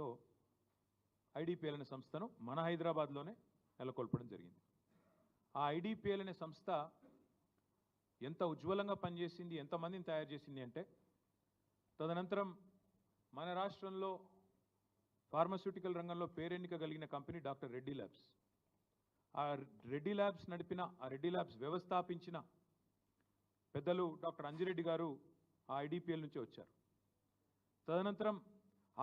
ఉద్దేశంతో ఐడిపిఎల్ అనే సంస్థను మన హైదరాబాద్లోనే నెలకొల్పడం జరిగింది. ఆ ఐడిపిఎల్ అనే సంస్థ ఎంత ఉజ్వలంగా పనిచేసింది ఎంతమందిని తయారు చేసింది అంటే తదనంతరం మన రాష్ట్రంలో ఫార్మస్యూటికల్ రంగంలో పేరెన్నిక కలిగిన కంపెనీ డాక్టర్ రెడ్డి ల్యాబ్స్. ఆ రెడ్డి ల్యాబ్స్ నడిపిన ఆ రెడ్డి ల్యాబ్స్ వ్యవస్థాపించిన పెద్దలు డాక్టర్ అంజిరెడ్డి గారు ఆ ఐడిపిఎల్ నుంచి వచ్చారు. తదనంతరం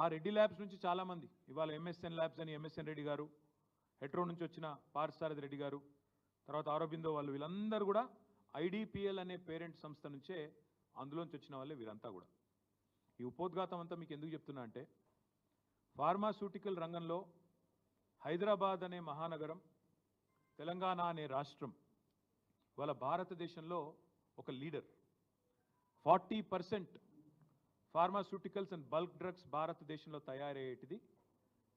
ఆ రెడ్డి ల్యాబ్స్ నుంచి చాలామంది ఇవాళ ఎంఎస్ఎన్ ల్యాబ్స్ అని ఎంఎస్ఎన్ రెడ్డి గారు హెట్రో నుంచి వచ్చిన పార్సారథి రెడ్డి గారు తర్వాత ఆరోబిందో వాళ్ళు వీళ్ళందరూ కూడా ఐడిపిఎల్ అనే పేరెంట్ సంస్థ నుంచే అందులోంచి వచ్చిన వాళ్ళే వీరంతా కూడా. ఈ ఉపోద్ఘాతం అంతా మీకు ఎందుకు చెప్తున్నా అంటే ఫార్మాస్యూటికల్ రంగంలో హైదరాబాద్ అనే మహానగరం తెలంగాణ అనే రాష్ట్రం వాళ్ళ భారతదేశంలో ఒక leader. Forty percent pharmaceuticals and bulk drugs భారతదేశంలో తయారయ్యేటిది.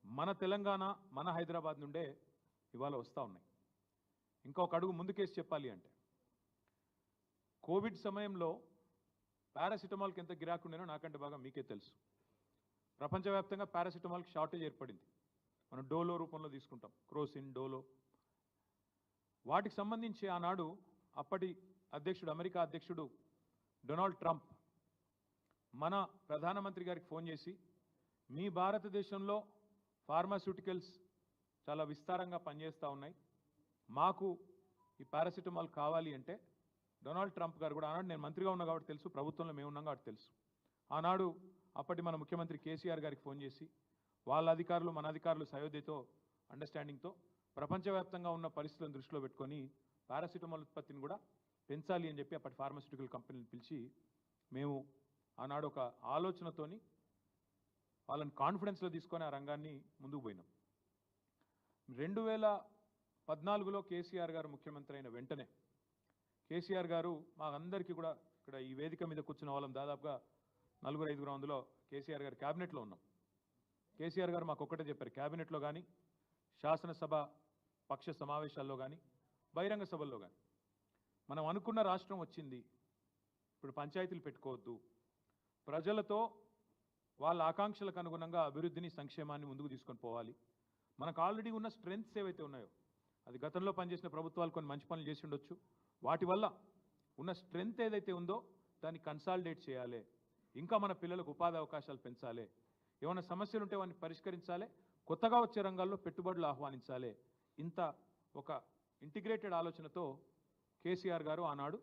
మన తెలంగాణ మన హైదరాబాద్ నుండే ఇవాళ వస్తూ ఉన్నాయి. ఇంకా ఒక అడుగు ముందుకేసి చెప్పాలి అంటే కోవిడ్ సమయంలో పారాసిటమాల్కి ఎంత గిరాకుండేనో నాకంటే బాగా మీకే తెలుసు. ప్రపంచవ్యాప్తంగా పారాసిటమాల్కి షార్టేజ్ ఏర్పడింది. మనం డోలో రూపంలో తీసుకుంటాం క్రోసిన్ డోలో. వాటికి సంబంధించి ఆనాడు అప్పటి అధ్యక్షుడు అమెరికా అధ్యక్షుడు డొనాల్డ్ ట్రంప్ మన ప్రధానమంత్రి గారికి ఫోన్ చేసి మీ భారతదేశంలో ఫార్మాస్యూటికల్స్ చాలా విస్తారంగా పనిచేస్తూ ఉన్నాయి. మాకు ఈ పారాసిటమాల్ కావాలి అంటే డొనాల్డ్ ట్రంప్ గారు కూడా ఆనాడు నేను మంత్రిగా ఉన్నా కాబట్టి తెలుసు ప్రభుత్వంలో మేము ఉన్నాం కాబట్టి తెలుసు. ఆనాడు అప్పటి మన ముఖ్యమంత్రి కేసీఆర్ గారికి ఫోన్ చేసి వాళ్ళ అధికారులు మన అధికారులు సయోధ్యతో అండర్స్టాండింగ్తో ప్రపంచవ్యాప్తంగా ఉన్న పరిస్థితులను దృష్టిలో పెట్టుకొని పారాసిటమాల్ ఉత్పత్తిని కూడా పెంచాలి అని చెప్పి అప్పటి ఫార్మాస్యూటికల్ కంపెనీని పిలిచి మేము ఆనాడు ఒక ఆలోచనతోని వాళ్ళని కాన్ఫిడెన్స్లో తీసుకొని ఆ రంగాన్ని ముందుకు పోయినాం. రెండు వేల పద్నాలుగులో కేసీఆర్ గారు ముఖ్యమంత్రి అయిన వెంటనే కేసీఆర్ గారు మా అందరికీ కూడా ఇక్కడ ఈ వేదిక మీద కూర్చున్న వాళ్ళం దాదాపుగా నలుగురు ఐదుగురు అందులో కేసీఆర్ గారు క్యాబినెట్లో ఉన్నాం. కేసీఆర్ గారు మాకు ఒక్కటే చెప్పారు క్యాబినెట్లో కానీ శాసనసభ పక్ష సమావేశాల్లో కానీ బహిరంగ సభల్లో కానీ మనం అనుకున్న రాష్ట్రం వచ్చింది ఇప్పుడు పంచాయతీలు పెట్టుకోవద్దు ప్రజలతో వాళ్ళ ఆకాంక్షలకు అనుగుణంగా అభివృద్ధిని సంక్షేమాన్ని ముందుకు తీసుకొని పోవాలి. మనకు ఆల్రెడీ ఉన్న స్ట్రెంగ్త్స్ ఏవైతే ఉన్నాయో అది గతంలో పనిచేసిన ప్రభుత్వాలు కొన్ని మంచి పనులు చేసి ఉండొచ్చు. వాటి వల్ల ఉన్న స్ట్రెంగ్త్ ఏదైతే ఉందో దాన్ని కన్సాలిడేట్ చేయాలి. ఇంకా మన పిల్లలకు ఉపాధి అవకాశాలు పెంచాలి. ఏమైనా సమస్యలు ఉంటే వాటిని పరిష్కరించాలి. కొత్తగా వచ్చే రంగాల్లో పెట్టుబడులు ఆహ్వానించాలి. ఇంత ఒక ఇంటిగ్రేటెడ్ ఆలోచనతో కేసీఆర్ గారు ఆనాడు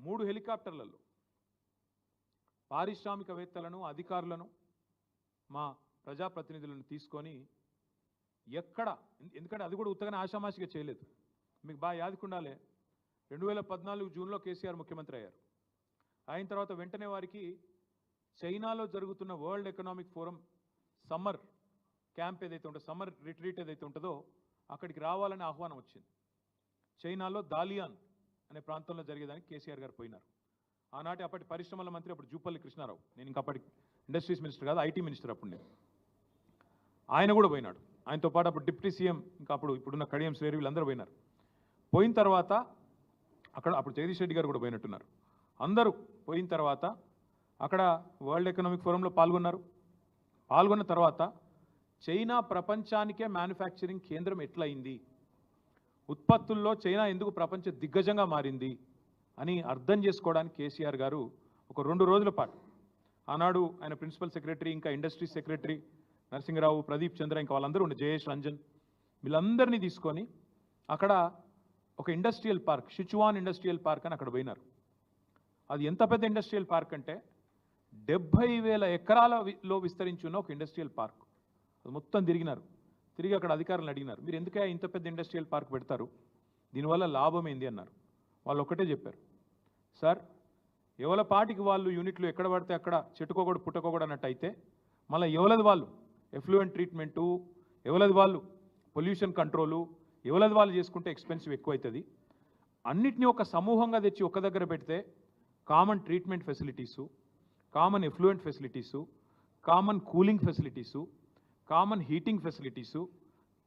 మూడు హెలికాప్టర్లలో పారిశ్రామికవేత్తలను అధికారులను మా ప్రజాప్రతినిధులను తీసుకొని ఎక్కడ ఎందుకంటే అది కూడా ఉత్తగానే ఆషామాషిగా చేయలేదు. మీకు బాగా యాదుకుండాలే రెండు వేల పద్నాలుగు జూన్లో కేసీఆర్ ముఖ్యమంత్రి అయ్యారు. అయిన తర్వాత వెంటనే వారికి చైనాలో జరుగుతున్న world economic forum summer camp ఏదైతే ఉంటుందో సమ్మర్ రిట్రీట్ ఏదైతే ఉంటుందో అక్కడికి రావాలని ఆహ్వానం వచ్చింది. చైనాలో దాలియాన్ అనే ప్రాంతంలో జరిగేదానికి కేసీఆర్ గారు పోయినారు. ఆనాటి అప్పటి పరిశ్రమల మంత్రి అప్పుడు జూపల్లి కృష్ణారావు. నేను ఇంకా అప్పటి ఇండస్ట్రీస్ మినిస్టర్ కాదు ఐటీ మినిస్టర్ అప్పుడు నేను. ఆయన కూడా పోయినాడు. ఆయనతో పాటు అప్పుడు డిప్యూటీ సీఎం ఇంకా అప్పుడు ఇప్పుడున్న కడియం శ్రేరి వీళ్ళందరూ పోయినారు. పోయిన తర్వాత అక్కడ అప్పుడు జగదీష్ రెడ్డి గారు కూడా పోయినట్టున్నారు. అందరూ పోయిన తర్వాత అక్కడ వరల్డ్ ఎకనామిక్ ఫోరంలో పాల్గొన్నారు. పాల్గొన్న తర్వాత చైనా ప్రపంచానికే మ్యానుఫ్యాక్చరింగ్ కేంద్రం ఎట్లయింది? ఉత్పత్తుల్లో చైనా ఎందుకు ప్రపంచ దిగ్గజంగా మారింది? అని అర్థం చేసుకోవడానికి కేసీఆర్ గారు ఒక రెండు రోజుల పాటు ఆనాడు ఆయన ప్రిన్సిపల్ సెక్రటరీ ఇంకా ఇండస్ట్రీ సెక్రటరీ నరసింహరావు ప్రదీప్ చంద్ర ఇంకా వాళ్ళందరూ ఉండే జయేష్ రంజన్ వీళ్ళందరినీ తీసుకొని అక్కడ ఒక industrial park Sichuan industrial park అని అక్కడ పోయినారు. అది ఎంత పెద్ద ఇండస్ట్రియల్ పార్క్ అంటే డెబ్భై వేల ఎకరాలలో విస్తరించి ఉన్న ఒక ఇండస్ట్రియల్ పార్క్. అది మొత్తం తిరిగినారు. తిరిగి అక్కడ అధికారులను అడిగినారు. మీరు ఎందుకే ఇంత పెద్ద ఇండస్ట్రియల్ పార్క్ పెడతారు? దీనివల్ల లాభం ఏంది? అన్నారు. వాళ్ళు ఒక్కటే చెప్పారు. సార్ ఎవల పాటికి వాళ్ళు యూనిట్లు ఎక్కడ పడితే అక్కడ చెట్టుకోకూడదు పుట్టకోకూడదు అన్నట్టు అయితే మళ్ళీ ఎవలది వాళ్ళు? ఎఫ్లూయెంట్ ట్రీట్మెంటు ఎవలది వాళ్ళు? పొల్యూషన్ కంట్రోలు ఎవలది వాళ్ళు చేసుకుంటే ఎక్స్పెన్సివ్ ఎక్కువ అవుతుంది అన్నిటినీ ఒక సమూహంగా తెచ్చి ఒక దగ్గర పెడితే common treatment facilities common effluent facilities common cooling facilities common heating facilities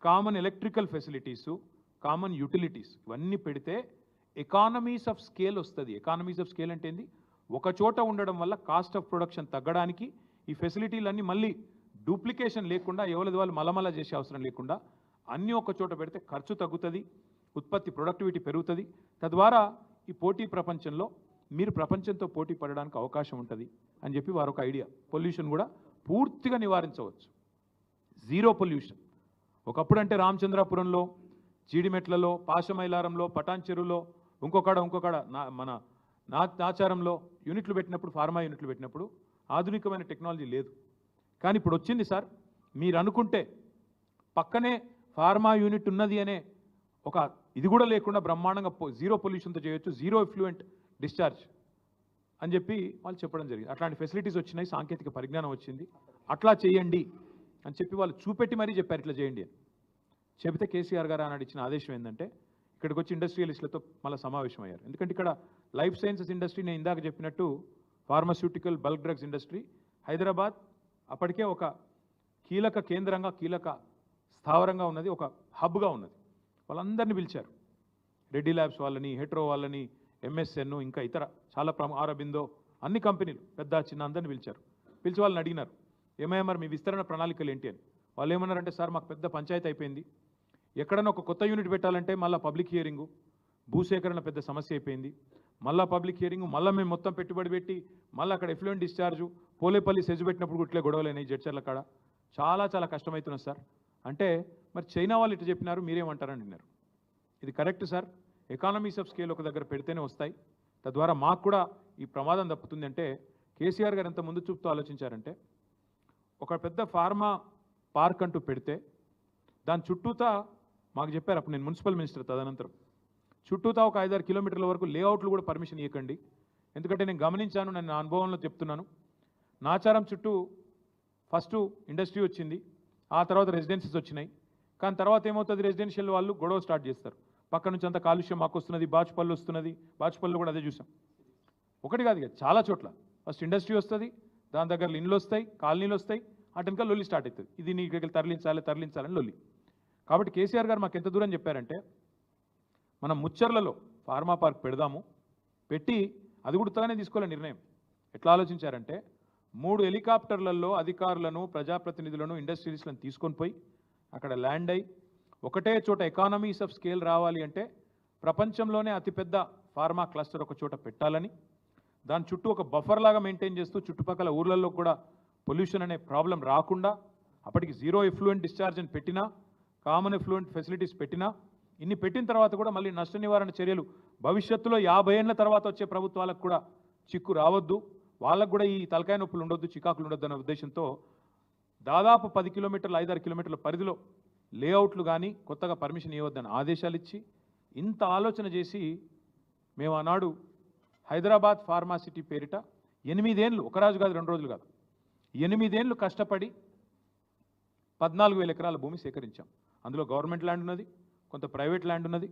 common electrical facilities common utilities ఇవన్నీ పెడితే ఎకానమీస్ ఆఫ్ స్కేల్ వస్తుంది. ఎకానమీస్ ఆఫ్ స్కేల్ అంటే ఏంది? ఒక చోట ఉండడం వల్ల కాస్ట్ ఆఫ్ ప్రొడక్షన్ తగ్గడానికి ఈ ఫెసిలిటీలన్నీ మళ్ళీ డూప్లికేషన్ లేకుండా ఎవరిది వాళ్ళు మలమల చేసే అవసరం లేకుండా అన్నీ ఒక చోట పెడితే ఖర్చు తగ్గుతుంది ఉత్పత్తి ప్రొడక్టివిటీ పెరుగుతుంది. తద్వారా ఈ పోటీ ప్రపంచంలో మీరు ప్రపంచంతో పోటీ పడడానికి అవకాశం ఉంటుంది అని చెప్పి వారు ఒక ఐడియా పొల్యూషన్ కూడా పూర్తిగా నివారించవచ్చు. జీరో పొల్యూషన్ ఒకప్పుడు అంటే రామచంద్రాపురంలో జీడిమెట్లలో పాశమైలారంలో పటాన్ చెరువులో ఇంకొకడ ఇంకొకడ నా మన నా ఆచారంలో యూనిట్లు పెట్టినప్పుడు ఫార్మా యూనిట్లు పెట్టినప్పుడు ఆధునికమైన టెక్నాలజీ లేదు. కానీ ఇప్పుడు వచ్చింది సార్ మీరు అనుకుంటే పక్కనే ఫార్మా యూనిట్ ఉన్నది అనే ఒక ఇది కూడా లేకుండా బ్రహ్మాండంగా జీరో పొల్యూషన్తో చేయొచ్చు జీరో ఎఫ్లూయెంట్ డిశ్చార్జ్ అని చెప్పి వాళ్ళు చెప్పడం జరిగింది. అట్లాంటి ఫెసిలిటీస్ వచ్చినాయి సాంకేతిక పరిజ్ఞానం వచ్చింది. అట్లా చేయండి అని చెప్పి వాళ్ళు చూపెట్టి మరీ చెప్పారు ఇట్లా చేయండి అని. చెబితే కేసీఆర్ గారు అన్నాడు ఇచ్చిన ఆదేశం ఏంటంటే ఇక్కడికి వచ్చి ఇండస్ట్రియలిస్టులతో మళ్ళీ సమావేశం అయ్యారు ఎందుకంటే ఇక్కడ లైఫ్ సైన్సెస్ ఇండస్ట్రీ నేను ఇందాక చెప్పినట్టు pharmaceutical bulk drugs industry Hyderabad అప్పటికే ఒక కీలక కేంద్రంగా కీలక స్థావరంగా ఉన్నది ఒక హబ్గా ఉన్నది. వాళ్ళందరినీ పిలిచారు. రెడ్డి ల్యాబ్స్ వాళ్ళని హెట్రో వాళ్ళని ఎంఎస్ఎన్ ఇంకా ఇతర చాలా ప్రము ఆరబిందో అన్ని కంపెనీలు పెద్ద చిన్న అందరిని పిలిచారు. పిలిచి వాళ్ళని అడిగినారు. ఏమయ్యా మరి మీ విస్తరణ ప్రణాళికలు ఏంటి అని. వాళ్ళు ఏమన్నారంటే సార్ మాకు పెద్ద పంచాయతీ అయిపోయింది. ఎక్కడైనా ఒక కొత్త యూనిట్ పెట్టాలంటే మళ్ళీ పబ్లిక్ హియరింగు భూసేకరణ పెద్ద సమస్య అయిపోయింది. మళ్ళీ పబ్లిక్ హియరింగ్ మళ్ళీ మేము మొత్తం పెట్టుబడి పెట్టి మళ్ళీ అక్కడ ఎఫ్లూయెంట్ డిశ్చార్జు పోలేపల్లి సెజ్ పెట్టినప్పుడు ఇట్లే గొడవలేనాయి జడ్చర్ల కాడ. చాలా చాలా కష్టమవుతున్నది సార్. అంటే మరి చైనా వాళ్ళు ఇట్లా చెప్పినారు మీరేమంటారని అన్నారు ఇది correct sir. Economies of scale ఒక దగ్గర పెడితేనే వస్తాయి. తద్వారా మాకు కూడా ఈ ప్రమాదం తప్పుతుంది అంటే కేసీఆర్ గారు ఎంత ముందు చూపుతూ ఆలోచించారంటే ఒక పెద్ద ఫార్మా పార్క్ అంటూ పెడితే దాని చుట్టూతా మాకు చెప్పారు అప్పుడు నేను మున్సిపల్ మినిస్టర్ తదనంతరం. చుట్టూతా ఒక ఐదారు కిలోమీటర్ల వరకు లేఅవుట్లు కూడా పర్మిషన్ ఇవ్వకండి ఎందుకంటే నేను గమనించాను నేను నా అనుభవంలో చెప్తున్నాను. నాచారం చుట్టూ ఫస్ట్ ఇండస్ట్రీ వచ్చింది ఆ తర్వాత రెసిడెన్సీస్ వచ్చినాయి. కానీ తర్వాత ఏమవుతుంది రెసిడెన్షియల్ వాళ్ళు గొడవ స్టార్ట్ చేస్తారు. పక్క నుంచి అంత కాలుష్యం మాకు వస్తున్నది బాచుపల్లి వస్తున్నది బాచుపల్లి కూడా అదే చూసాం. ఒకటి కాదు ఇక చాలా చోట్ల. ఫస్ట్ ఇండస్ట్రీ వస్తుంది దాని దగ్గర ఇండ్లు వస్తాయి కాలనీలు వస్తాయి అటు ఇంకా లొల్లి స్టార్ట్ అవుతుంది. ఇది నీ దగ్గర తరలించాలి తరలించాలని లొల్లి. కాబట్టి కేసీఆర్ గారు మాకు ఎంత దూరం చెప్పారంటే మనం ముచ్చర్లలో ఫార్మా పార్క్ పెడదాము పెట్టి అది కూడా ఉత్తగానే తీసుకోలే నిర్ణయం. ఎట్లా ఆలోచించారంటే మూడు హెలికాప్టర్లలో అధికారులను ప్రజాప్రతినిధులను ఇండస్ట్రీస్లను తీసుకొని పోయి అక్కడ ల్యాండ్ అయి ఒకటే చోట ఎకానమీస్ ఆఫ్ స్కేల్ రావాలి అంటే ప్రపంచంలోనే అతిపెద్ద ఫార్మా క్లస్టర్ ఒక చోట పెట్టాలని దాని చుట్టూ ఒక బఫర్ లాగా మెయింటైన్ చేస్తూ చుట్టుపక్కల ఊర్లలో కూడా పొల్యూషన్ అనే ప్రాబ్లం రాకుండా అప్పటికి జీరో ఎఫ్లూయెంట్ డిశ్చార్జ్ అని పెట్టినా కామన్ ఎఫ్లూయెంట్ ఫెసిలిటీస్ పెట్టినా ఇన్ని పెట్టిన తర్వాత కూడా మళ్ళీ నష్ట నివారణ చర్యలు భవిష్యత్తులో యాభై ఏళ్ళ తర్వాత వచ్చే ప్రభుత్వాలకు కూడా చిక్కు రావద్దు. వాళ్ళకు కూడా ఈ తలకాయ నొప్పులు ఉండొద్దు చికాకులు ఉండొద్దు అనే ఉద్దేశంతో దాదాపు పది కిలోమీటర్లు ఐదారు కిలోమీటర్ల పరిధిలో లేఅవుట్లు కానీ కొత్తగా పర్మిషన్ ఇవ్వద్దని ఆదేశాలు ఇచ్చి ఇంత ఆలోచన చేసి మేము ఆనాడు హైదరాబాద్ ఫార్మాసిటీ పేరిట ఎనిమిదేళ్ళు ఒక రాజు కాదు రెండు రోజులు కాదు ఎనిమిదేళ్ళు కష్టపడి పద్నాలుగు వేల ఎకరాల భూమి సేకరించాం. అందులో గవర్నమెంట్ ల్యాండ్ ఉన్నది కొంత ప్రైవేట్ ల్యాండ్ ఉన్నది.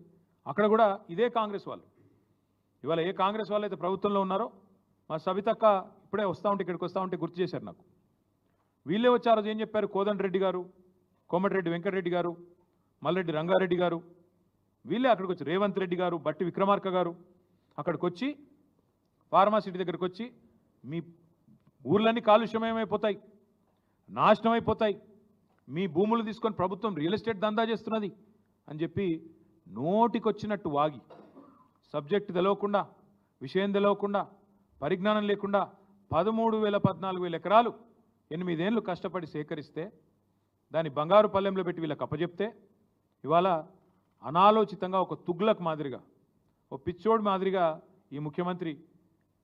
అక్కడ కూడా ఇదే కాంగ్రెస్ వాళ్ళు. ఇవాళ ఏ కాంగ్రెస్ వాళ్ళు అయితే ప్రభుత్వంలో ఉన్నారో మా సవితక్క ఇప్పుడే వస్తూ ఉంటే ఇక్కడికి వస్తూ ఉంటే గుర్తు చేశారు నాకు. వీళ్ళే వచ్చి ఆ రోజు ఏం చెప్పారు? కోదండరెడ్డి గారు కోమటిరెడ్డి వెంకటరెడ్డి గారు మల్లరెడ్డి రంగారెడ్డి గారు వీళ్ళే అక్కడికి వచ్చి రేవంత్ రెడ్డి గారు బట్టి విక్రమార్క గారు అక్కడికి వచ్చి ఫార్మాసిటీ దగ్గరికి వచ్చి మీ ఊర్లన్నీ కాలుష్యమయమైపోతాయి నాశనం అయిపోతాయి మీ భూములు తీసుకొని ప్రభుత్వం రియల్ ఎస్టేట్ దందా చేస్తున్నది అని చెప్పి నోటికొచ్చినట్టు వాగి సబ్జెక్ట్ తెలవకుండా విషయం తెలవకుండా పరిజ్ఞానం లేకుండా పదమూడు వేల పద్నాలుగు వేల ఎకరాలు ఎనిమిదేళ్ళు కష్టపడి సేకరిస్తే దాన్ని బంగారు పల్లెంలో పెట్టి వీళ్ళకి అప్పచెప్తే ఇవాళ అనాలోచితంగా ఒక తుగ్లక్ మాదిరిగా ఓ పిచ్చోడు మాదిరిగా ఈ ముఖ్యమంత్రి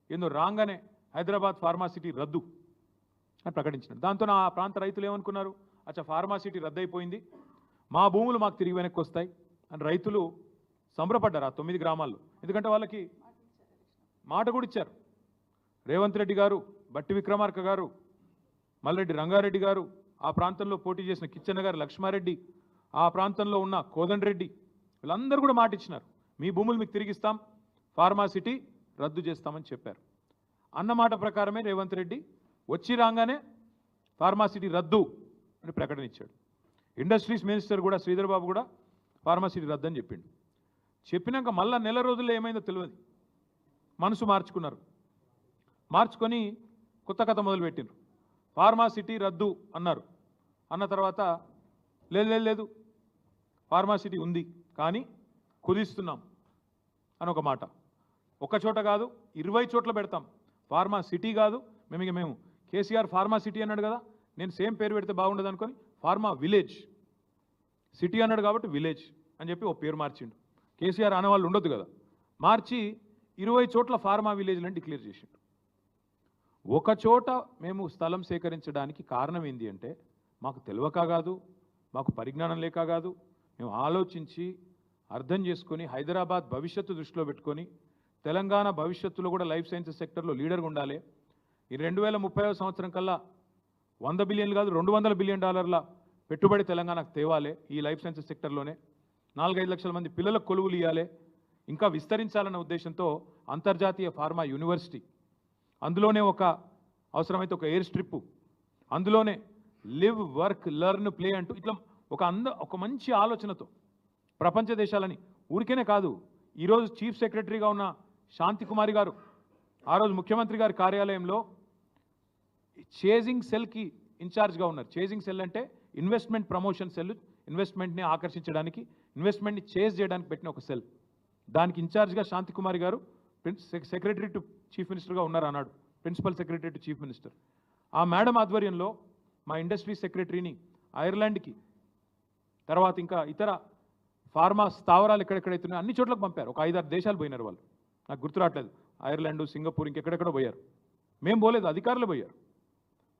ఏందో రాగానే హైదరాబాద్ ఫార్మాసిటీ రద్దు అని ప్రకటించినాడు. దాంతో నా ప్రాంత రైతులు ఏమనుకున్నారు? అచ్చా ఫార్మాసిటీ రద్దయిపోయింది. మా భూములు మాకు తిరిగి వెనక్కి వస్తాయి అని రైతులు సంబరపడ్డారు ఆ తొమ్మిది గ్రామాల్లో. ఎందుకంటే వాళ్ళకి మాట కూడా ఇచ్చారు. రేవంత్ రెడ్డి గారు బట్టి విక్రమార్క గారు మల్లరెడ్డి రంగారెడ్డి గారు ఆ ప్రాంతంలో పోటీ చేసిన కిచ్చన్న గారు లక్ష్మారెడ్డి ఆ ప్రాంతంలో ఉన్న కోదండ్రెడ్డి వీళ్ళందరూ కూడా మాట ఇచ్చినారు. మీ భూములు మీకు తిరిగిస్తాం ఫార్మాసిటీ రద్దు చేస్తామని చెప్పారు. అన్నమాట ప్రకారమే రేవంత్ రెడ్డి వచ్చి రాగానే ఫార్మాసిటీ రద్దు అని ప్రకటన ఇచ్చాడు. ఇండస్ట్రీస్ మినిస్టర్ కూడా శ్రీధర్ బాబు కూడా ఫార్మాసిటీ రద్దు అని చెప్పిండు. చెప్పినాక మళ్ళా నెల రోజుల్లో ఏమైందో తెలియదు. మనసు మార్చుకున్నారు. మార్చుకొని కొత్త కథ మొదలుపెట్టిండ్రు. ఫార్మాసిటీ రద్దు అన్నారు. అన్న తర్వాత లేదు లేదు లేదు ఫార్మాసిటీ ఉంది కానీ కుదిస్తున్నాం అని ఒక మాట. ఒక చోట కాదు ఇరవై చోట్ల పెడతాం. ఫార్మా సిటీ కాదు మేము ఇక మేము కేసీఆర్ ఫార్మా సిటీ అన్నాడు కదా నేను సేమ్ పేరు పెడితే బాగుండదు అనుకొని ఫార్మా విలేజ్. సిటీ అన్నాడు కాబట్టి విలేజ్ అని చెప్పి ఓ పేరు మార్చిండు. కేసీఆర్ అనేవాళ్ళు ఉండొద్దు కదా. మార్చి ఇరవై చోట్ల ఫార్మా విలేజ్లను డిక్లేర్ చేసిండు. ఒక చోట మేము స్థలం సేకరించడానికి కారణం ఏంటి అంటే మాకు తెలియక కాదు మాకు పరిజ్ఞానం లేక కాదు. మేము ఆలోచించి అర్థం చేసుకొని హైదరాబాద్ భవిష్యత్తు దృష్టిలో పెట్టుకొని తెలంగాణ భవిష్యత్తులో కూడా లైఫ్ సైన్సెస్ సెక్టర్లో లీడర్గా ఉండాలి. ఈ రెండు వేల ముప్పై సంవత్సరం కల్లా వంద బిలియన్లు కాదు రెండు వందల బిలియన్ డాలర్ల పెట్టుబడి తెలంగాణకు తేవాలి ఈ లైఫ్ సైన్సెస్ సెక్టర్లోనే. నాలుగైదు లక్షల మంది పిల్లలకు కొలువులు ఇవ్వాలి ఇంకా విస్తరించాలన్న ఉద్దేశంతో అంతర్జాతీయ ఫార్మా యూనివర్సిటీ. అందులోనే ఒక అవసరమైతే ఒక ఎయిర్ స్ట్రిప్ అందులోనే లివ్ వర్క్ లెర్న్ ప్లే అంటూ ఇట్లా ఒక అంద ఒక మంచి ఆలోచనతో. ప్రపంచ దేశాలని ఊరికేనే కాదు ఈరోజు చీఫ్ సెక్రటరీగా ఉన్న శాంతి కుమారి గారు ఆ రోజు ముఖ్యమంత్రి గారి కార్యాలయంలో చేజింగ్ సెల్కి ఇన్ఛార్జ్గా ఉన్నారు. చేజింగ్ సెల్ అంటే ఇన్వెస్ట్మెంట్ ప్రమోషన్ సెల్ ఇన్వెస్ట్మెంట్ని ఆకర్షించడానికి ఇన్వెస్ట్మెంట్ని చేజ్ చేయడానికి పెట్టిన ఒక సెల్ దానికి ఇన్ఛార్జ్గా శాంతి కుమారి గారు సెక్రటరీ టు చీఫ్ మినిస్టర్గా ఉన్నారు అన్నాడు. Principal secretary to chief minister ఆ మేడం ఆధ్వర్యంలో మా ఇండస్ట్రీ సెక్రటరీని ఐర్లాండ్కి తర్వాత ఇంకా ఇతర ఫార్మా స్థావరాలు ఎక్కడెక్కడైతున్నాయో అన్ని చోట్లకు పంపారు. ఒక ఐదారు దేశాలు పోయినారు వాళ్ళు. నాకు గుర్తు రావట్లేదు. ఐర్లాండ్ సింగపూర్ ఇంకెక్కడెక్కడ పోయారు. మేము పోలేదు. అధికారులు పోయారు.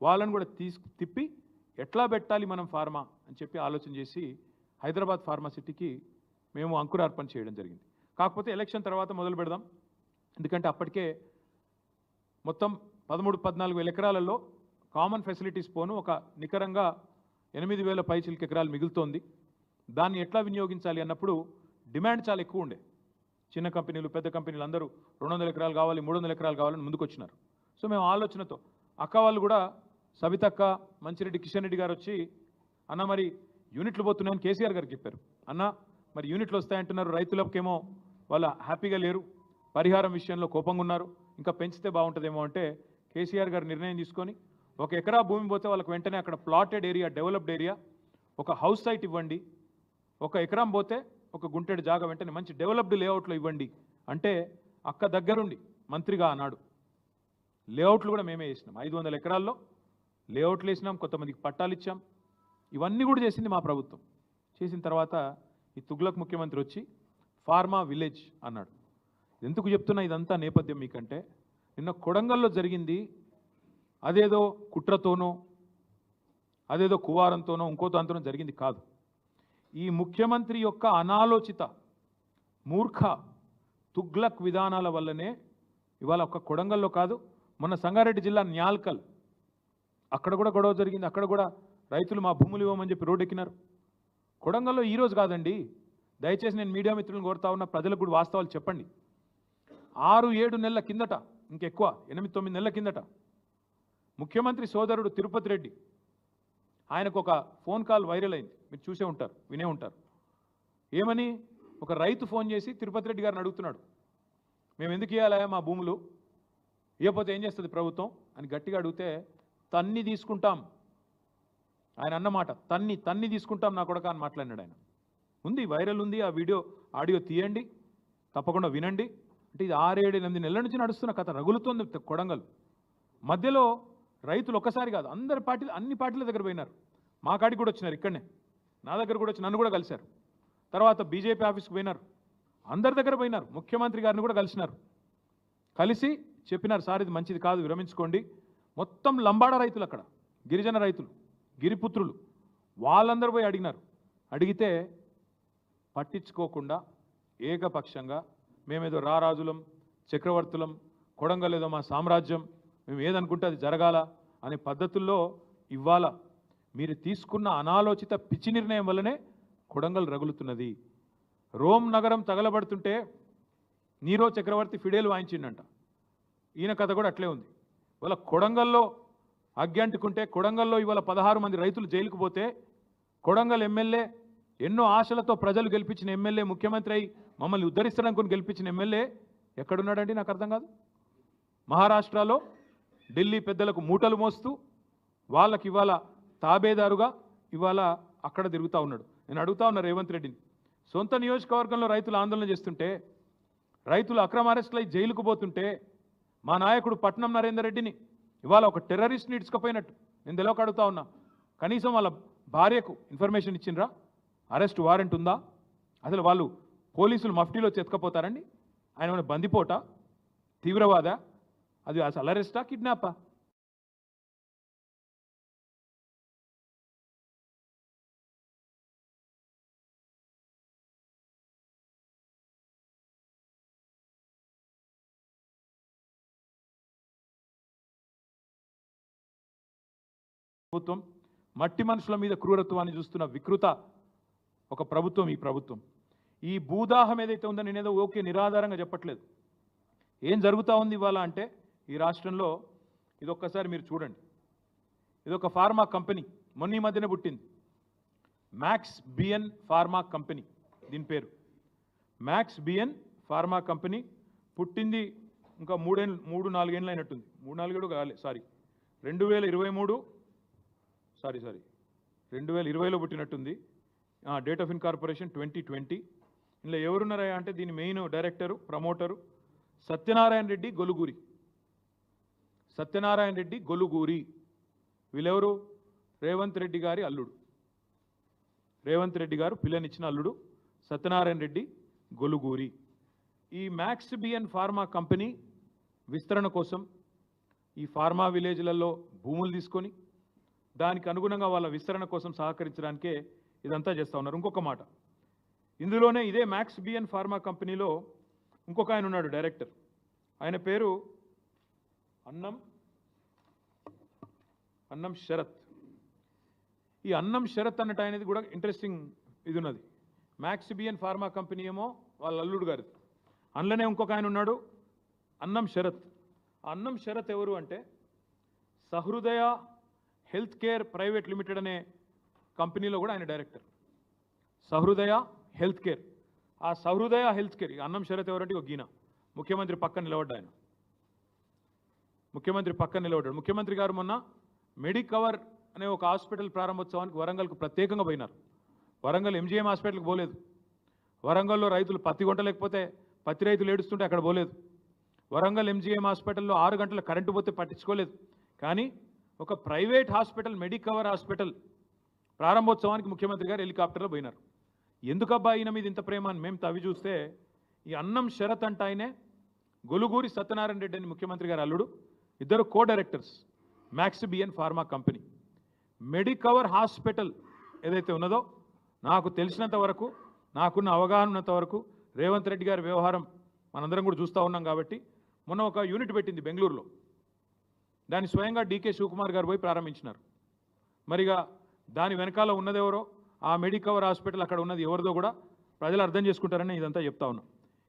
వాళ్ళని కూడా తీసు తిప్పి ఎట్లా పెట్టాలి మనం ఫార్మా అని చెప్పి ఆలోచన చేసి హైదరాబాద్ ఫార్మాసిటీకి మేము అంకురార్పణ చేయడం జరిగింది. కాకపోతే ఎలక్షన్ తర్వాత మొదలు పెడదాం. ఎందుకంటే అప్పటికే మొత్తం పదమూడు పద్నాలుగు వేల ఎకరాలలో కామన్ ఫెసిలిటీస్ పోను ఒక నికరంగా ఎనిమిది వేల పైచిలకి ఎకరాలు మిగులుతోంది. దాన్ని ఎట్లా వినియోగించాలి అన్నప్పుడు డిమాండ్ చాలా ఎక్కువ ఉండే. చిన్న కంపెనీలు పెద్ద కంపెనీలు అందరూ రెండు వందల ఎకరాలు కావాలి మూడు వందల ఎకరాలు కావాలని ముందుకు వచ్చినారు సో మేము ఆలోచనతో అక్క వాళ్ళు కూడా సబితక్క మంచిరెడ్డి కిషన్ రెడ్డి గారు వచ్చి అన్న మరి యూనిట్లు పోతున్నాయని కేసీఆర్ గారికి చెప్పారు. అన్న మరి యూనిట్లు వస్తాయంటున్నారు. రైతులకేమో వాళ్ళ హ్యాపీగా లేరు. పరిహారం విషయంలో కోపంగా ఉన్నారు ఇంకా పెంచితే బాగుంటుందేమో అంటే కేసీఆర్ గారు నిర్ణయం తీసుకొని ఒక ఎకరా భూమి పోతే వాళ్ళకి వెంటనే అక్కడ ప్లాటెడ్ ఏరియా డెవలప్డ్ ఏరియా ఒక హౌస్ సైట్ ఇవ్వండి. ఒక ఎకరం పోతే ఒక గుంటెడు జాగా వెంటనే మంచి డెవలప్డ్ లేఅవుట్లో ఇవ్వండి. అంటే అక్క దగ్గరుండి మంత్రిగా అన్నాడు. లేఅవుట్లు కూడా మేమే చేసినాం. ఐదు వందల ఎకరాల్లో లేఅవుట్లు వేసినాం కొంతమందికి పట్టాలు ఇచ్చాం. ఇవన్నీ కూడా చేసింది మా ప్రభుత్వం. చేసిన తర్వాత ఈ తుగ్లక్ ముఖ్యమంత్రి వచ్చి ఫార్మా విలేజ్ అన్నాడు. ఎందుకు చెప్తున్నా ఇదంతా నేపథ్యం మీకంటే నిన్న కొడంగల్లో జరిగింది అదేదో కుట్రతోనో అదేదో కువారంతోనో ఇంకో దాంతోనో జరిగింది కాదు. ఈ ముఖ్యమంత్రి యొక్క అనాలోచిత మూర్ఖ తుగ్లక్ విధానాల వల్లనే ఇవాళ ఒక్క కొడంగల్లో కాదు మొన్న సంగారెడ్డి జిల్లా న్యాల్కల్ అక్కడ కూడా గొడవ జరిగింది అక్కడ కూడా రైతులు మా భూములు ఇవ్వమని చెప్పి రోడ్డు ఎక్కినారు. కొడంగల్లో ఈరోజు కాదండి దయచేసి నేను మీడియా మిత్రులను కోరుతా ఉన్న ప్రజలకు కూడా వాస్తవాలు చెప్పండి. ఆరు ఏడు నెలల కిందట ఇంకెక్కువ ఎనిమిది తొమ్మిది నెలల కిందట ముఖ్యమంత్రి సోదరుడు తిరుపతి రెడ్డి ఆయనకు ఒక ఫోన్ కాల్ వైరల్ అయింది. మీరు చూసే ఉంటారు వినే ఉంటారు. ఏమని? ఒక రైతు ఫోన్ చేసి తిరుపతి రెడ్డి గారిని అడుగుతున్నాడు. మేము ఎందుకు ఇవ్వాలా మా భూములు? ఇవ్వకపోతే ఏం చేస్తుంది ప్రభుత్వం? అని గట్టిగా అడిగితే తన్ని తీసుకుంటాం. ఆయన అన్నమాట తన్ని తన్ని తీసుకుంటాం నా కొడక అని మాట్లాడినాడు ఆయన. ఉంది వైరల్ ఉంది ఆ వీడియో ఆడియో తీయండి తప్పకుండా వినండి. అంటే ఇది ఆరేడు ఎనిమిది నెలల నుంచి నడుస్తున్న కథ రగులుతోంది కొడంగల్. మధ్యలో రైతులు ఒక్కసారి కాదు అందరి పార్టీలు అన్ని పార్టీల దగ్గర పోయినారు. మా కాడికి కూడా వచ్చినారు ఇక్కడనే. నా దగ్గర కూడా వచ్చి నన్ను కూడా కలిశారు. తర్వాత బీజేపీ ఆఫీస్కి పోయినారు. అందరి దగ్గర పోయినారు ముఖ్యమంత్రి గారిని కూడా కలిసినారు. కలిసి చెప్పినారు సార్ ఇది మంచిది కాదు విరమించుకోండి. మొత్తం లంబాడ రైతులు అక్కడ గిరిజన రైతులు గిరిపుత్రులు. వాళ్ళందరూ పోయి అడిగినారు. అడిగితే పట్టించుకోకుండా ఏకపక్షంగా మేమేదో రారాజులం చక్రవర్తులం కొడంగల్ ఏదో మా సామ్రాజ్యం మేము ఏదనుకుంటే అది జరగాల అనే పద్ధతుల్లో ఇవ్వాల. మీరు తీసుకున్న అనాలోచిత పిచ్చి నిర్ణయం వల్లనే కొడంగల్ రగులుతున్నది. రోమ్ నగరం తగలబడుతుంటే నీరో చక్రవర్తి ఫిడేలు వాయించిండంట. ఈయన కథ కూడా అట్లే ఉంది. ఇవాళ కొడంగల్లో అగ్గంటుకుంటే కొడంగల్లో ఇవాళ పదహారు మంది రైతులు జైలుకు పోతే కొడంగల్ ఎమ్మెల్యే ఎన్నో ఆశలతో ప్రజలు గెలిపించిన ఎమ్మెల్యే ముఖ్యమంత్రి అయి మమ్మల్ని ఉద్ధరిస్తాడనుకుని గెలిపించిన ఎమ్మెల్యే ఎక్కడున్నాడండి నాకు అర్థం కాదు. మహారాష్ట్రలో ఢిల్లీ పెద్దలకు మూటలు మోస్తూ వాళ్ళకి ఇవాళ తాబేదారుగా ఇవాళ అక్కడ తిరుగుతూ ఉన్నాడు. నేను అడుగుతా ఉన్నా రేవంత్ రెడ్డిని. సొంత నియోజకవర్గంలో రైతులు ఆందోళన చేస్తుంటే రైతులు అక్రమ అరెస్టులై జైలుకు పోతుంటే మా నాయకుడు పట్నం నరేందర్ రెడ్డిని ఇవాళ ఒక టెర్రరిస్ట్ని ఇడ్చుకపోయినట్టు. నేను తెలియక అడుగుతా ఉన్నా. కనీసం వాళ్ళ భార్యకు ఇన్ఫర్మేషన్ ఇచ్చిండ్రా? అరెస్ట్ వారెంట్ ఉందా? అసలు వాళ్ళు పోలీసులు మఫ్టీలో చెతకపోతారండి ఆయన ఏమైనా బందిపోట? తీవ్రవాద? అది అసలు అరెస్టా? కిడ్నాపా? ప్రభుత్వం మట్టి మనుషుల మీద క్రూరత్వాన్ని చూస్తున్న వికృత ఒక ప్రభుత్వం ఈ ప్రభుత్వం. ఈ భూదాహం ఏదైతే ఉందో నేనేదో ఓకే నిరాధారంగా చెప్పట్లేదు. ఏం జరుగుతూ ఉంది ఇవాళ అంటే ఈ రాష్ట్రంలో ఇది ఒక్కసారి మీరు చూడండి. ఇది ఒక ఫార్మా కంపెనీ మొన్న ఈ మధ్యనే పుట్టింది. మ్యాక్స్ బిఎన్ ఫార్మా కంపెనీ దీని పేరు. మ్యాక్స్ బిఎన్ ఫార్మా కంపెనీ పుట్టింది ఇంకా మూడేళ్ళు మూడు నాలుగేళ్ళు అయినట్టుంది మూడు నాలుగేడు కాలే సారీ. రెండు వేల ఇరవై మూడు సారీ సారీ రెండు వేల ఇరవైలో పుట్టినట్టుంది. Date of incorporation twenty twenty ఇందులో ఎవరున్నారా అంటే దీని main director promoter Satyanarayana Reddy Goluguri. Satyanarayana Reddy Goluguri. వీళ్ళెవరు? రేవంత్ రెడ్డి గారి అల్లుడు. రేవంత్ రెడ్డి గారు పిల్లనిచ్చిన అల్లుడు సత్యనారాయణ రెడ్డి గొలుగూరి. ఈ మ్యాక్స్ బిఎన్ ఫార్మా కంపెనీ విస్తరణ కోసం ఈ ఫార్మా విలేజ్లలో భూములు తీసుకొని దానికి అనుగుణంగా వాళ్ళ విస్తరణ కోసం సహకరించడానికే ఇదంతా చేస్తూ ఉన్నారు. ఇంకొక మాట. ఇందులోనే ఇదే మ్యాక్స్ బిఎన్ ఫార్మా కంపెనీలో ఇంకొక ఆయన ఉన్నాడు డైరెక్టర్. ఆయన పేరు అన్నం అన్నం శరత్. ఈ అన్నం శరత్ అన్నట్టు ఆయనది కూడా ఇంట్రెస్టింగ్ ఇది ఉన్నది. మ్యాక్స్ బిఎన్ ఫార్మా కంపెనీ ఏమో వాళ్ళ అల్లుడు గారిది. అందులోనే ఇంకొక ఆయన ఉన్నాడు అన్నం శరత్. ఆ అన్నం శరత్ ఎవరు అంటే Sahrudaya health care private limited అనే కంపెనీలో కూడా ఆయన డైరెక్టర్. సహృదయ హెల్త్ కేర్ ఆ సహృదయ హెల్త్ కేర్ ఈ అన్నం శరత్ ఎవరంటే ఒక గీన. ముఖ్యమంత్రి పక్కన నిలబడ్డా ఆయన. ముఖ్యమంత్రి పక్కన నిలబడ్డాడు. ముఖ్యమంత్రి గారు మొన్న మెడికవర్ అనే ఒక హాస్పిటల్ ప్రారంభోత్సవానికి వరంగల్కు ప్రత్యేకంగా పోయినారు. వరంగల్ ఎంజీఎం హాస్పిటల్కి పోలేదు. వరంగల్లో రైతులు పత్తి లేకపోతే పత్తి రైతులు ఏడుస్తుంటే అక్కడ పోలేదు. వరంగల్ ఎంజీఎం హాస్పిటల్లో ఆరు గంటల కరెంటు పోతే పట్టించుకోలేదు. కానీ ఒక ప్రైవేట్ హాస్పిటల్ మెడికవర్ హాస్పిటల్ ప్రారంభోత్సవానికి ముఖ్యమంత్రి గారు హెలికాప్టర్లో పోయినారు. ఎందుకబ్బా ఈయన మీద ఇంత ప్రేమ అని మేము తవి చూస్తే ఈ అన్నం శరత్ అంట ఆయనే గొలుగూరి సత్యనారాయణ రెడ్డి అని ముఖ్యమంత్రి గారు అల్లుడు ఇద్దరు co directors Max BN pharma company. Medicover hospital ఏదైతే ఉన్నదో నాకు తెలిసినంత వరకు నాకున్న అవగాహన ఉన్నంత వరకు రేవంత్ రెడ్డి గారి వ్యవహారం మనందరం కూడా చూస్తూ ఉన్నాం కాబట్టి మొన్న ఒక యూనిట్ పెట్టింది బెంగళూరులో. దాన్ని స్వయంగా డీకే శివకుమార్ గారు పోయి ప్రారంభించినారు. మరిగా దాని వెనకాల ఉన్నదెవరో ఆ మెడికవర్ హాస్పిటల్ అక్కడ ఉన్నది ఎవరిదో కూడా ప్రజలు అర్థం చేసుకుంటారని ఇదంతా చెప్తా ఉన్నా.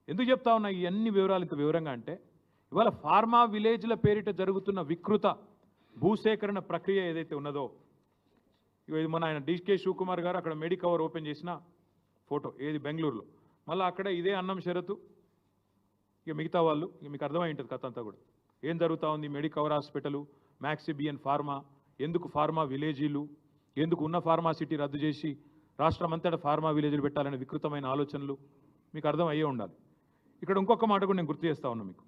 ఎందుకు చెప్తా ఉన్నా ఇవన్నీ వివరాలు ఇంత వివరంగా అంటే ఇవాళ ఫార్మా విలేజ్ల పేరిట జరుగుతున్న వికృత భూసేకరణ ప్రక్రియ ఏదైతే ఉన్నదో ఇది మన ఆయన డీకే శివకుమార్ గారు అక్కడ మెడికవర్ ఓపెన్ చేసిన ఫోటో ఏది బెంగళూరులో. మళ్ళీ అక్కడ ఇదే అన్నం షరతు. ఇక మిగతా వాళ్ళు ఇక మీకు అర్థమై ఉంటుంది కథ అంతా కూడా. ఏం జరుగుతూ ఉంది? మెడికవర్ హాస్పిటల్ మ్యాక్సిబియన్ ఫార్మా ఎందుకు ఫార్మా విలేజీలు ఎందుకు ఉన్న ఫార్మా సిటీ రద్దు చేసి రాష్ట్రం అంతటా ఫార్మా విలేజ్లు పెట్టాలనే వికృతమైన ఆలోచనలు మీకు అర్థం అయ్యే ఉండాలి. ఇక్కడ ఇంకొక మాట కూడా నేను గుర్తు చేస్తా ఉన్నా మీకు.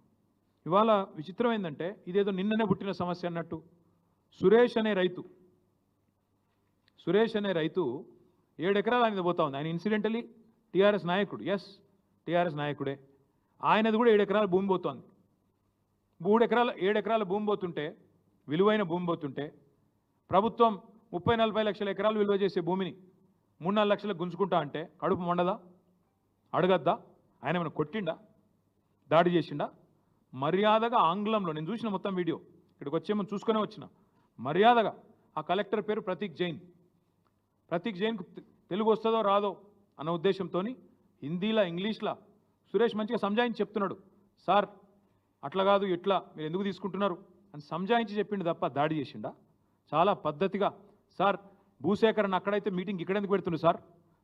ఇవాళ విచిత్రం ఏంటంటే ఇదేదో నిన్ననే పుట్టిన సమస్య అన్నట్టు. సురేష్ అనే రైతు సురేష్ అనే రైతు ఏడెకరాల మీద ఆయన పోతా ఉంది. ఆయన ఇన్సిడెంటలీ టీఆర్ఎస్ నాయకుడు. ఎస్ టీఆర్ఎస్ నాయకుడే. ఆయనది కూడా ఏడెకరాల భూమి పోతోంది. మూడు ఎకరాల ఏడు ఎకరాల భూమి పోతుంటే విలువైన భూమి పోతుంటే ప్రభుత్వం ముప్పై నలభై లక్షల ఎకరాలు విలువ చేసే భూమిని మూడు నాలుగు లక్షలకు గుంజుకుంటా అంటే కడుపు మండదా? అడగద్దా? ఆయన ఏమైనా కొట్టిండా? దాడి చేసిండా? మర్యాదగా ఆంగ్లంలో నేను చూసిన మొత్తం వీడియో ఇక్కడికి వచ్చేమో చూసుకునే వచ్చిన మర్యాదగా ఆ కలెక్టర్ పేరు ప్రతీక్ జైన్. ప్రతీక్ జైన్కు తెలుగు వస్తుందో రాదో అన్న ఉద్దేశంతో హిందీలా ఇంగ్లీష్లా సురేష్ మంచిగా సంజాయించి చెప్తున్నాడు. సార్ అట్లా కాదు ఎట్లా? మీరు ఎందుకు తీసుకుంటున్నారు? అని సంజాయించి చెప్పిండు తప్ప దాడి చేసిండా? చాలా పద్ధతిగా. సార్ భూసేకరణ అక్కడైతే మీటింగ్ ఇక్కడ ఎందుకు సార్?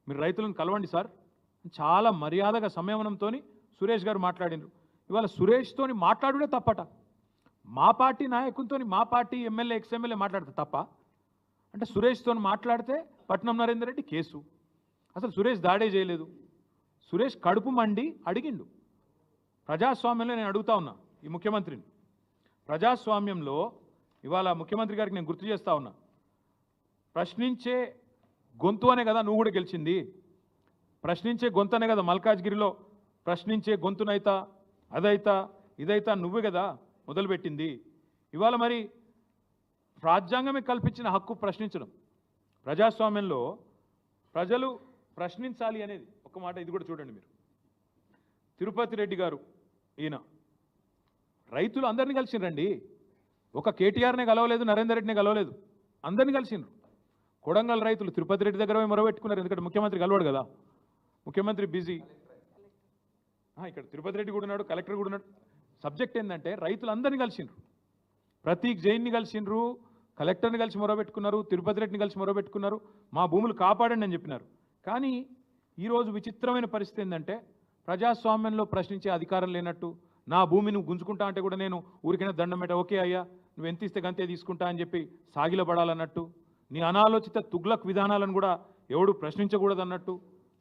మీరు రైతులను కలవండి సార్. చాలా మర్యాదగా సంయమనంతో సురేష్ గారు మాట్లాడినారు ఇవాళ సురేష్తోని మాట్లాడుడే తప్పట. మా పార్టీ నాయకులతో మా పార్టీ ఎమ్మెల్యే ఎక్స్ఎమ్మెల్యే మాట్లాడతా తప్ప. అంటే సురేష్తో మాట్లాడితే పట్నం నరేందర్ రెడ్డి కేసు. అసలు సురేష్ దాడే చేయలేదు. సురేష్ కడుపు మండి అడిగిండు. ప్రజాస్వామ్యంలో నేను అడుగుతా ఉన్నా. ఈ ముఖ్యమంత్రిని. ప్రజాస్వామ్యంలో ఇవాళ ముఖ్యమంత్రి గారికి నేను గుర్తు చేస్తా ఉన్నా. ప్రశ్నించే గొంతు అనే కదా నువ్వు కూడా గెలిచింది. ప్రశ్నించే గొంతు అనే కదా మల్కాజ్గిరిలో. ప్రశ్నించే గొంతునైతా అదైతా ఇదైతా నువ్వే కదా మొదలుపెట్టింది. ఇవాళ మరి రాజ్యాంగమే కల్పించిన హక్కు ప్రశ్నించడం. ప్రజాస్వామ్యంలో ప్రజలు ప్రశ్నించాలి అనేది ఒక మాట ఇది కూడా చూడండి మీరు. తిరుపతి రెడ్డి గారు ఈయన. రైతులు అందరినీ కలిసిండ్రండి ఒక కేటీఆర్నే కలవలేదు నరేందర్ రెడ్డిని కలవలేదు. అందరినీ కలిసిండ్రు కొడంగల్ రైతులు తిరుపతి రెడ్డి దగ్గర మొరబెట్టుకున్నారు. ఎందుకంటే ముఖ్యమంత్రి కలవడు కదా. ముఖ్యమంత్రి బిజీ. ఇక్కడ తిరుపతి రెడ్డి కూడా ఉన్నాడు కలెక్టర్ కూడా ఉన్నాడు. సబ్జెక్ట్ ఏంటంటే రైతులు అందరినీ కలిసిండ్రు ప్రతీక్ జైన్ని కలిసిండ్రు కలెక్టర్ని కలిసి మొరబెట్టుకున్నారు తిరుపతి రెడ్డిని కలిసి మొరబెట్టుకున్నారు. మా భూములు కాపాడండి అని చెప్పినారు. కానీ ఈరోజు విచిత్రమైన పరిస్థితి ఏంటంటే ప్రజాస్వామ్యంలో ప్రశ్నించే అధికారం లేనట్టు నా భూమి నువ్వు గుంజుకుంటా అంటే కూడా నేను ఊరికైనా దండం పెట్ట. ఓకే అయ్యా నువ్వు ఎంత ఇస్తే గంతే తీసుకుంటా అని చెప్పి సాగిలపడాలన్నట్టు నీ అనాలోచిత తుగ్లక్ విధానాలను కూడా ఎవడు ప్రశ్నించకూడదన్నట్టు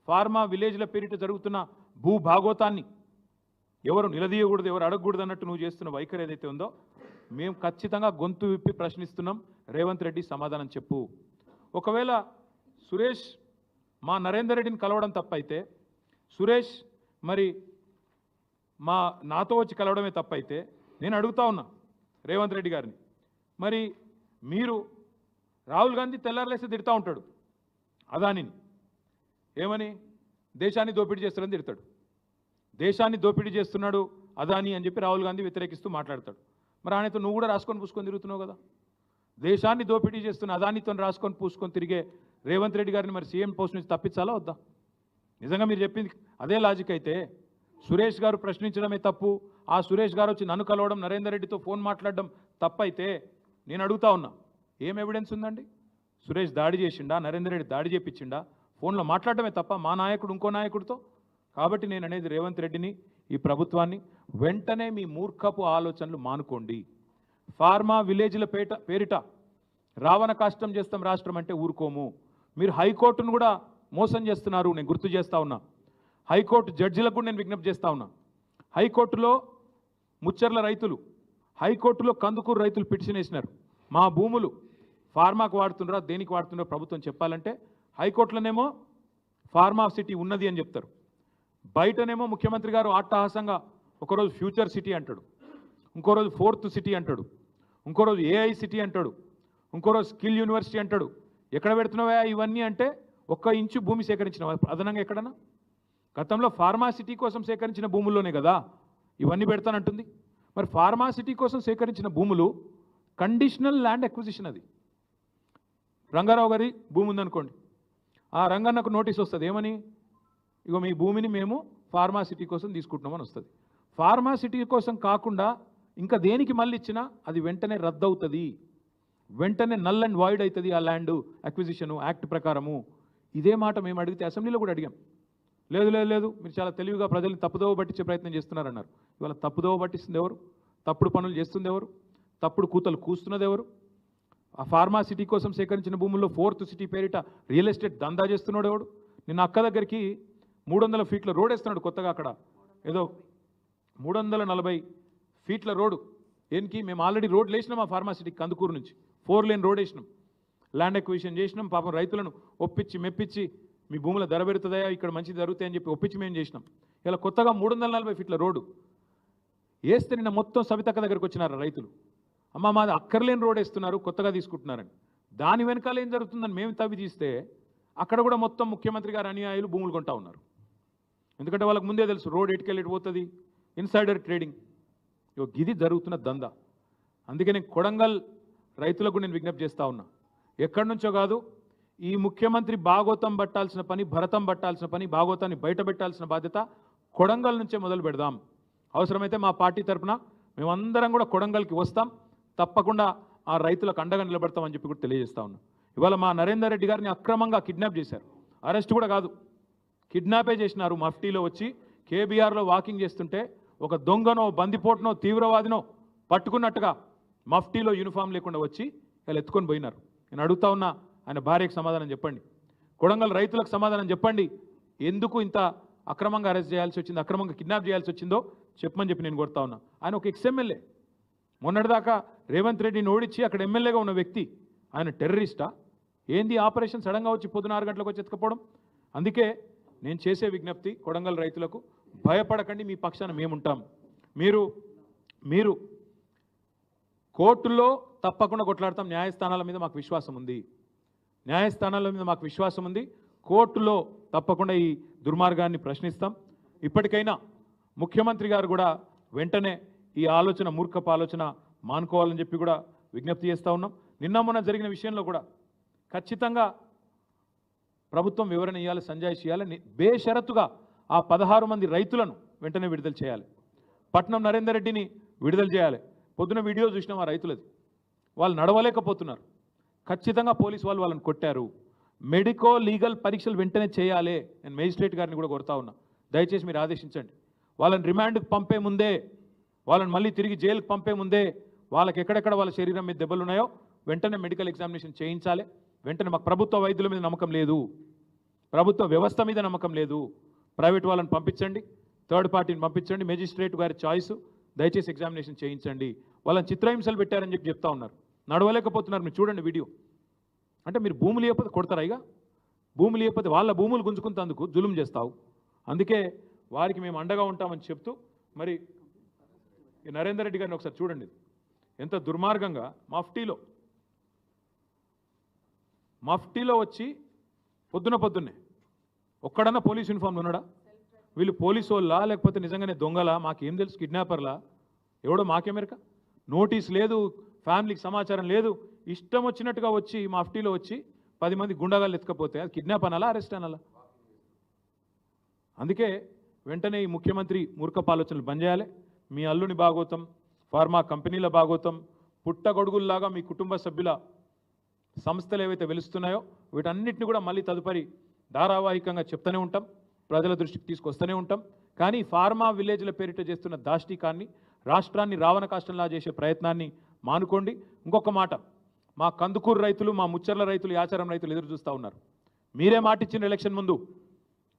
ఫార్మా విలేజ్ల పేరిట జరుగుతున్న భూ భాగోతాన్ని ఎవరు నిలదీయకూడదు ఎవరు అడగకూడదు అన్నట్టు నువ్వు చేస్తున్న వైఖరి ఏదైతే ఉందో మేము ఖచ్చితంగా గొంతు విప్పి ప్రశ్నిస్తున్నాం. రేవంత్ రెడ్డి సమాధానం చెప్పు. ఒకవేళ సురేష్ మా నరేందర్ రెడ్డిని కలవడం తప్పైతే సురేష్ మరి మా నాతో వచ్చి కలవడమే తప్పైతే నేను అడుగుతా ఉన్నా రేవంత్ రెడ్డి గారిని. మరి మీరు రాహుల్ గాంధీ తెల్లారలేస్తే తిడతా ఉంటాడు అదానిని. ఏమని? దేశాన్ని దోపిడీ చేస్తాడని తిడతాడు. దేశాన్ని దోపిడీ చేస్తున్నాడు అదాని అని చెప్పి రాహుల్ గాంధీ వ్యతిరేకిస్తూ మాట్లాడతాడు. మరి ఆయనతో నువ్వు కూడా రాసుకొని పూసుకొని తిరుగుతున్నావు కదా. దేశాన్ని దోపిడీ చేస్తున్న అదానితో రాసుకొని పూసుకొని తిరిగే రేవంత్ రెడ్డి గారిని మరి సీఎం పోస్ట్ నుంచి తప్పించాలా వద్దా? నిజంగా మీరు చెప్పింది అదే లాజిక్ అయితే సురేష్ గారు ప్రశ్నించడమే తప్పు. ఆ సురేష్ గారు వచ్చి నన్ను కలవడం నరేందర్ రెడ్డితో ఫోన్ మాట్లాడడం తప్పైతే నేను అడుగుతా ఉన్నా. ఏం ఎవిడెన్స్ ఉందండి? సురేష్ దాడి చేసిండా? నరేందర్ రెడ్డి దాడి చేపించిండా? ఫోన్లో మాట్లాడటమే తప్ప మా నాయకుడు ఇంకో నాయకుడితో? కాబట్టి నేను అనేది రేవంత్ రెడ్డిని ఈ ప్రభుత్వాన్ని వెంటనే మీ మూర్ఖపు ఆలోచనలు మానుకోండి. ఫార్మా విలేజ్ల పేట పేరిట రావణ కష్టం చేస్తాం రాష్ట్రం అంటే ఊరుకోము. మీరు హైకోర్టును కూడా మోసం చేస్తున్నారు నేను గుర్తు చేస్తా ఉన్నా. హైకోర్టు జడ్జిలకు కూడా నేను విజ్ఞప్తి చేస్తా ఉన్నా. హైకోర్టులో ముచ్చర్ల రైతులు హైకోర్టులో కందుకూరు రైతులు పిటిషన్ వేసినారు. మా భూములు ఫార్మాకు వాడుతున్నారా దేనికి వాడుతున్నారో ప్రభుత్వం చెప్పాలంటే హైకోర్టులోనేమో ఫార్మా సిటీ ఉన్నది అని చెప్తారు. బయటనేమో ముఖ్యమంత్రి గారు అట్టహాసంగా ఒకరోజు ఫ్యూచర్ సిటీ అంటాడు. ఇంకో రోజు ఫోర్త్ సిటీ అంటాడు. ఇంకో రోజు ఏఐ సిటీ అంటాడు. ఇంకో రోజు స్కిల్ యూనివర్సిటీ అంటాడు. ఎక్కడ పెడుతున్నావా ఇవన్నీ అంటే ఒక్క ఇంచు భూమి సేకరించిన అదనంగా ఎక్కడన్నా? గతంలో ఫార్మాసిటీ కోసం సేకరించిన భూముల్లోనే కదా. ఇవన్నీ పెడతానంటుంది. మరి ఫార్మాసిటీ కోసం సేకరించిన భూములు కండిషనల్ ల్యాండ్ అక్విజిషన్ అది. రంగారావు గారి భూమి ఉందనుకోండి. ఆ రంగన్నకు నోటీస్ వస్తుంది. ఏమని? ఇగో మీ భూమిని మేము ఫార్మాసిటీ కోసం తీసుకుంటున్నామని వస్తుంది. ఫార్మాసిటీ కోసం కాకుండా ఇంకా దేనికి మళ్ళీ ఇచ్చినా అది వెంటనే రద్దవుతుంది. వెంటనే నల్ అండ్ వాయిడ్ అవుతుంది ఆ ల్యాండ్ అక్విజిషను యాక్ట్ ప్రకారము. ఇదే మాట మేము అడిగితే అసెంబ్లీలో కూడా అడిగాం. లేదు లేదు లేదు. మీరు చాలా తెలివిగా ప్రజల్ని తప్పుదోవ పట్టించే ప్రయత్నం చేస్తున్నారన్నారు. ఇవాళ తప్పుదోవ పట్టిస్తుంది ఎవరు? తప్పుడు పనులు చేస్తుంది ఎవరు? తప్పుడు కూతలు కూస్తున్నది ఎవరు? ఆ ఫార్మా సిటీ కోసం సేకరించిన భూముల్లో ఫోర్త్ సిటీ పేరిట రియల్ ఎస్టేట్ దందా చేస్తున్నాడు ఎవడు? నిన్న అక్క దగ్గరికి మూడు వందల ఫీట్ల రోడ్ వేస్తున్నాడు కొత్తగా అక్కడ. ఏదో మూడు వందల నలభై ఫీట్ల రోడ్డు దేనికి? మేము ఆల్రెడీ రోడ్లు వేసినాం ఆ ఫార్మాసిటీ కందుకూరు నుంచి. ఫోర్ లేన్ రోడ్ వేసినాం. ల్యాండ్ ఎక్విజిషన్ చేసినాం. పాపం రైతులను ఒప్పించి మెప్పించి మీ భూముల ధర పెరుగుతుందా? ఇక్కడ మంచి జరుగుతాయని చెప్పి ఒప్పించి మేము చేసినాం. ఇలా కొత్తగా మూడు వందల నలభై ఫీట్ల రోడ్డు. వేస్తే నిన్న మొత్తం సవితక్క దగ్గరికి వచ్చినారు రైతులు. అమ్మ మాది అక్కర్లేని రోడ్ వేస్తున్నారు కొత్తగా తీసుకుంటున్నారని. దాని వెనకాల ఏం జరుగుతుందని మేము తవ్వి తీస్తే అక్కడ కూడా మొత్తం ముఖ్యమంత్రి గారు అనుయాయులు భూములు కొంటా ఉన్నారు. ఎందుకంటే వాళ్ళకి ముందే తెలుసు రోడ్ ఎటుకెళ్ళి పోతుంది? Insider trading. ఇది జరుగుతున్న దందా. అందుకే నేను కొడంగల్ రైతులకు నేను విజ్ఞప్తి చేస్తూ ఉన్నా. ఎక్కడి నుంచో కాదు ఈ ముఖ్యమంత్రి భాగోతం పట్టాల్సిన పని భరతం పట్టాల్సిన పని భాగోతాన్ని బయట పెట్టాల్సిన బాధ్యత కొడంగల్ నుంచే మొదలు పెడదాం. అవసరమైతే మా పార్టీ తరపున మేమందరం కూడా కొడంగల్కి వస్తాం. తప్పకుండా ఆ రైతులకు అండగా నిలబడతామని చెప్పి కూడా తెలియజేస్తా ఉన్నాం. ఇవాళ మా నరేందర్ రెడ్డి గారిని అక్రమంగా కిడ్నాప్ చేశారు. అరెస్ట్ కూడా కాదు. కిడ్నాపే చేసినారు మఫ్టీలో వచ్చి కేబీఆర్లో వాకింగ్ చేస్తుంటే ఒక దొంగనో బందిపోటునో తీవ్రవాదినో పట్టుకున్నట్టుగా మఫ్టీలో యూనిఫామ్ లేకుండా వచ్చి వాళ్ళు ఎత్తుకొని పోయినారు. నేను అడుగుతా ఉన్నా ఆయన భార్యకు సమాధానం చెప్పండి. కొడంగల్ రైతులకు సమాధానం చెప్పండి. ఎందుకు ఇంత అక్రమంగా అరెస్ట్ చేయాల్సి వచ్చింది అక్రమంగా కిడ్నాప్ చేయాల్సి వచ్చిందో చెప్పమని చెప్పి నేను కొడతా ఉన్నా. ఆయన ఒక ఎక్స్ఎమ్మెల్యే మొన్నటిదాకా రేవంత్ రెడ్డిని ఓడించి అక్కడ ఎమ్మెల్యేగా ఉన్న వ్యక్తి ఆయన టెర్రరిస్టా? ఏంది ఆపరేషన్ సడన్గా వచ్చి పొద్దున ఆరు గంటలకు వచ్చి ఎత్తుకపోవడం? అందుకే నేను చేసే విజ్ఞప్తి కొడంగల్ రైతులకు భయపడకండి మీ పక్షాన మేముంటాం. మీరు మీరు కోర్టుల్లో తప్పకుండా కొట్లాడతాం న్యాయస్థానాల మీద మాకు విశ్వాసం ఉంది. న్యాయస్థానాల మీద మాకు విశ్వాసం ఉంది. కోర్టులో తప్పకుండా ఈ దుర్మార్గాన్ని ప్రశ్నిస్తాం. ఇప్పటికైనా ముఖ్యమంత్రి గారు కూడా వెంటనే ఈ ఆలోచన మూర్ఖపు ఆలోచన మానుకోవాలని చెప్పి కూడా విజ్ఞప్తి చేస్తూ ఉన్నాం. నిన్న మొన్న జరిగిన విషయంలో కూడా ఖచ్చితంగా ప్రభుత్వం వివరణ ఇవ్వాలి సంజయ్ చేయాలి బేషరత్తుగా బేషరతుగా ఆ పదహారు మంది రైతులను వెంటనే విడుదల చేయాలి. పట్నం నరేందర్ రెడ్డిని విడుదల చేయాలి. పొద్దున వీడియో చూసినాం ఆ రైతులది. వాళ్ళు నడవలేకపోతున్నారు. ఖచ్చితంగా పోలీసు వాళ్ళు వాళ్ళని కొట్టారు. మెడికో లీగల్ పరీక్షలు వెంటనే చేయాలి నేను మేజిస్ట్రేట్ గారిని కూడా కొడతా ఉన్నా. దయచేసి మీరు ఆదేశించండి. వాళ్ళని రిమాండ్కి పంపే ముందే వాళ్ళని మళ్ళీ తిరిగి జైలుకి పంపే ముందే వాళ్ళకి ఎక్కడెక్కడ వాళ్ళ శరీరం మీద దెబ్బలు ఉన్నాయో వెంటనే మెడికల్ ఎగ్జామినేషన్ చేయించాలి. వెంటనే మాకు ప్రభుత్వ వైద్యుల మీద నమ్మకం లేదు. ప్రభుత్వ వ్యవస్థ మీద నమ్మకం లేదు. ప్రైవేట్ వాళ్ళని పంపించండి. థర్డ్ పార్టీని పంపించండి. మేజిస్ట్రేట్ గారి చాయిస్. దయచేసి ఎగ్జామినేషన్ చేయించండి. వాళ్ళని చిత్రహింసలు పెట్టారని చెప్పి చెప్తా ఉన్నారు. నడవలేకపోతున్నారు. మీరు చూడండి వీడియో. అంటే మీరు భూములు లేకపోతే కొడతారా ఇక? భూములు లేకపోతే వాళ్ళ భూములు గుంజుకుంటందుకు జులుం చేస్తావు. అందుకే వారికి మేము అండగా ఉంటామని చెప్తూ మరి ఈ నరేందర్ రెడ్డి గారిని ఒకసారి చూడండి. ఎంత దుర్మార్గంగా మఫ్టీలో మఫ్టీలో వచ్చి పొద్దున పొద్దున్నే ఒక్కడన్నా పోలీస్ యూనిఫామ్లో ఉన్నాడా? వీళ్ళు పోలీసు వాళ్ళా? లేకపోతే నిజంగానే దొంగలా? మాకేం తెలుసు? కిడ్నాపర్లా? ఎవడో మాకెమెరిక నోటీస్ లేదు. ఫ్యామిలీకి సమాచారం లేదు. ఇష్టం వచ్చినట్టుగా వచ్చి మా అఫ్టీలో వచ్చి పది మంది గుండాగాళ్ళు ఎత్తుకపోతే అది కిడ్నాప్ అనాలా అరెస్ట్ అనాలా? అందుకే వెంటనే ఈ ముఖ్యమంత్రి మూర్ఖపు ఆలోచనలు బంద్ చేయాలి. మీ అల్లుని భాగోతం ఫార్మా కంపెనీల భాగోతం పుట్టగొడుగుల్లాగా మీ కుటుంబ సభ్యుల సంస్థలు ఏవైతే వెలుస్తున్నాయో వీటన్నిటిని కూడా మళ్ళీ తదుపరి ధారావాహికంగా చెప్తూనే ఉంటాం. ప్రజల దృష్టికి తీసుకొస్తూనే ఉంటాం. కానీ ఫార్మా విలేజ్ల పేరిట చేస్తున్న దాష్టీకాన్ని రాష్ట్రాన్ని రావణ కాష్టంలా చేసే ప్రయత్నాన్ని మానుకోండి. ఇంకొక మాట మా కందుకూరు రైతులు మా ముచ్చర్ల రైతులు యాచారం రైతులు ఎదురు చూస్తూ ఉన్నారు. మీరే మాటిచ్చిన ఎలక్షన్ ముందు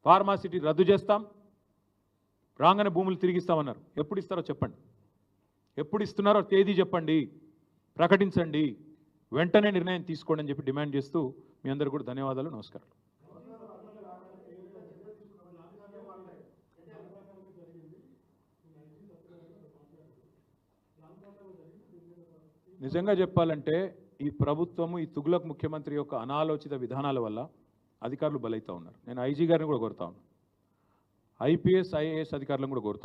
ఫార్మాసిటీ రద్దు చేస్తాం రాగానే భూములు తిరిగిస్తామన్నారు. ఎప్పుడు ఇస్తారో చెప్పండి. ఎప్పుడు ఇస్తున్నారో తేదీ చెప్పండి. ప్రకటించండి. వెంటనే నిర్ణయం తీసుకోండి అని చెప్పి డిమాండ్ చేస్తూ మీ అందరికీ కూడా ధన్యవాదాలు నమస్కారం నిజంగా చెప్పాలంటే ఈ ప్రభుత్వము ఈ తుగ్లక్ ముఖ్యమంత్రి యొక్క అనాలోచిత విధానాల వల్ల అధికారులు బలైతా ఉన్నారు. నేను ఐజీ గారిని కూడా కోరుతా ఉన్నాను ఐపీఎస్ ఐఏఎస్ అధికారులను కూడా కోరుతా